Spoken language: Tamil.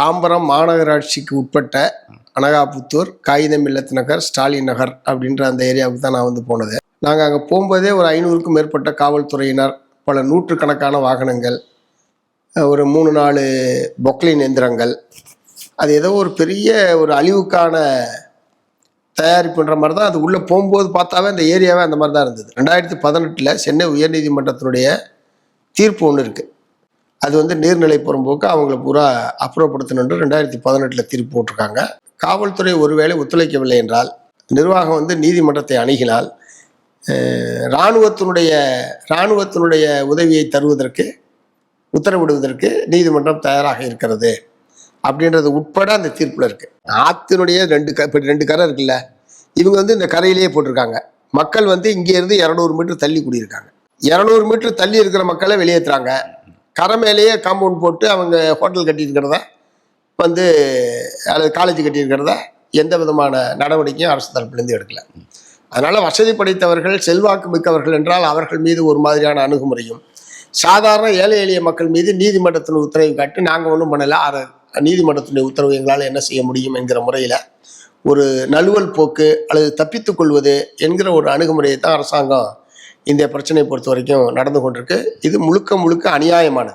தாம்பரம் மாநகராட்சிக்கு உட்பட்ட அனகாபுத்தூர் காகிதம் இல்லத்து நகர் ஸ்டாலின் நகர் அப்படின்ற அந்த ஏரியாவுக்கு தான் நான் வந்து போனது. நாங்கள் அங்கே போகும்போதே ஒரு ஐநூறுக்கும் மேற்பட்ட காவல்துறையினர் பல நூற்றுக்கணக்கான வாகனங்கள் ஒரு மூணு நாலு பொக்லின் எந்திரங்கள் அது ஏதோ ஒரு பெரிய ஒரு அழிவுக்கான தயாரிப்புன்ற மாதிரி தான் அது உள்ளே போகும்போது பார்த்தாவே அந்த ஏரியாவே அந்த மாதிரி தான் இருந்தது. ரெண்டாயிரத்தி பதினெட்டில் சென்னை உயர்நீதிமன்றத்தினுடைய தீர்ப்பு ஒன்று இருக்குது அது வந்து நீர்நிலை புறம்போக்கு அவங்கள பூரா அப்புறப்படுத்தணுன்று ரெண்டாயிரத்தி பதினெட்டில் தீர்ப்பு போட்டிருக்காங்க. காவல்துறை ஒருவேளை ஒத்துழைக்கவில்லை என்றால் நிர்வாகம் வந்து நீதிமன்றத்தை அணுகினால் இராணுவத்தினுடைய இராணுவத்தினுடைய உதவியை தருவதற்கு உத்தரவிடுவதற்கு நீதிமன்றம் தயாராக இருக்கிறது அப்படின்றது உட்பட அந்த தீர்ப்பில் இருக்குது ஆத்தினுடைய ரெண்டு க இப்போ ரெண்டு கரை இருக்குல்ல இவங்க வந்து இந்த கரையிலேயே போட்டிருக்காங்க. மக்கள் வந்து இங்கேருந்து இரநூறு மீட்டர் தள்ளி குடியிருக்காங்க. இரநூறு மீட்டர் தள்ளி இருக்கிற மக்களை வெளியேற்றுறாங்க கரை மேலேயே காம்பவுண்ட் போட்டு அவங்க ஹோட்டல் கட்டியிருக்கிறதா? வந்து அல்லது காலேஜ் கட்டியிருக்கிறதா? எந்த விதமான நடவடிக்கையும் அரசு தரப்புலேருந்து எடுக்கல. அதனால் வசதி படைத்தவர்கள் செல்வாக்கு மிக்கவர்கள் என்றால் அவர்கள் மீது ஒரு மாதிரியான அணுகுமுறையும் சாதாரண ஏழை எளிய மக்கள் மீது நீதிமன்றத்தின் உத்தரவை காட்டி நாங்கள் ஒன்றும் பண்ணலை ஆறு நீதிமன்றத்தினுடைய உத்தரவு எங்களால் என்ன செய்ய முடியும் என்கிற முறையில் ஒரு நழுவல் போக்கு அல்லது தப்பித்துக் கொள்வது என்கிற ஒரு அணுகுமுறையை தான் அரசாங்கம் இந்த பிரச்சனையை பொறுத்த வரைக்கும் நடந்து கொண்டிருக்கு. இது முழுக்க முழுக்க அநியாயமானது.